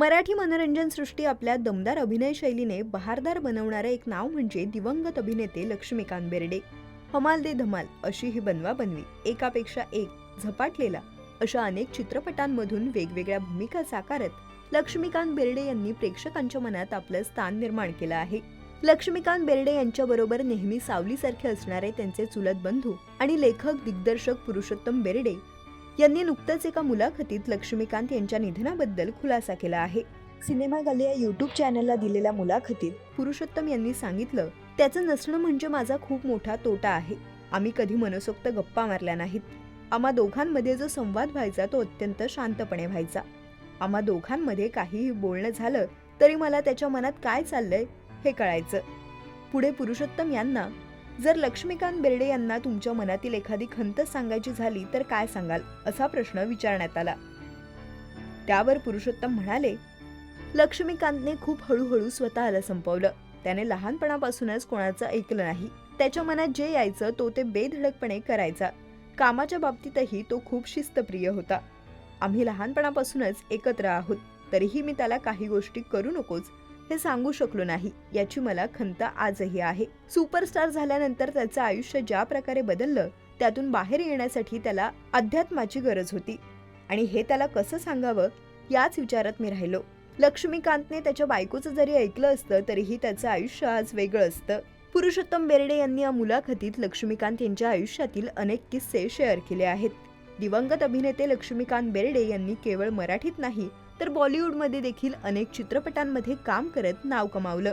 मराठी मनोरंजन सृष्टी आपल्या दमदार अभिनय शैलीने बहारदार बनवणारं एक नाव म्हणजे दिवंगत अभिनेते लक्ष्मीकांत बेर्डे. हमाल दे धमाल अशी ही बनवा बनवी एकापेक्षा एक झपाटलेला अशा अनेक चित्रपटांमधून वेगवेगळ्या भूमिका साकारत लक्ष्मीकांत बेर्डे यांनी प्रेक्षकांच्या मनात आपलं स्थान निर्माण केलं आहे. लक्ष्मीकांत बेर्डे यांच्याबरोबर नेहमी सावलीसारखे असणारे त्यांचे चुलत बंधू आणि लेखक दिग्दर्शक पुरुषोत्तम बेर्डे यांनी नुकतंच एका मुलाखतीत लक्ष्मीकांत यांच्या निधनाबद्दल खुलासा केला आहे. सिनेमा गाले या युट्यूब चॅनलला दिलेल्या मुलाखतीत पुरुषोत्तम यांनी सांगितलं त्याचं नसणं म्हणजे माझा खूप मोठा तोटा आहे. आम्ही कधी मनसोक्त गप्पा मारल्या नाहीत. आम्हा दोघांमध्ये जो संवाद व्हायचा तो अत्यंत शांतपणे व्हायचा. आम्हा दोघांमध्ये काहीही बोलणं झालं तरी मला त्याच्या मनात काय चाललंय हे कळायचं. पुढे पुरुषोत्तम यांना जर लक्ष्मीकांत बेर्डे यांना तुमच्या मनातील एखादी खंत सांगायची झाली तर काय सांगाल? असा प्रश्न विचारण्यात आला. त्यावर पुरुषोत्तम म्हणाले लक्ष्मीकांतने खूप हळूहळू स्वतःला संपवलं. त्याने लहानपणापासूनच कोणाचं ऐकलं नाही. त्याच्या मनात जे यायचं तो ते बेधडकपणे करायचा. कामाच्या बाबतीतही तो खूप शिस्तप्रिय होता. आम्ही लहानपणापासूनच एकत्र आहोत. तरीही मी त्याला काही गोष्टी करू नकोच. हे सांगू शकलो नाही. याची मला खंत आजही आहे. सुपरस्टार झाल्यानंतर त्याचं आयुष्य ज्या प्रकारे बदललं त्यातून बाहेर येण्यासाठी त्याला अध्यात्माची गरज होती. आणि हे त्याला कसं सांगावं याच विचारात मी राहिलो. लक्ष्मीकांतने त्याच्या बायकोचं जरी ऐकलं असतं तरीही त्याचं आयुष्य आज वेगळं असतं. पुरुषोत्तम बेर्डे यांनी या मुलाखतीत लक्ष्मीकांत यांच्या आयुष्यातील अनेक किस्से शेअर केले आहेत. दिवंगत अभिनेते लक्ष्मीकांत बेर्डे यांनी केवळ मराठीत नाही तर बॉलिवूडमध्ये देखील अनेक चित्रपटांमध्ये काम करत नाव कमावलं.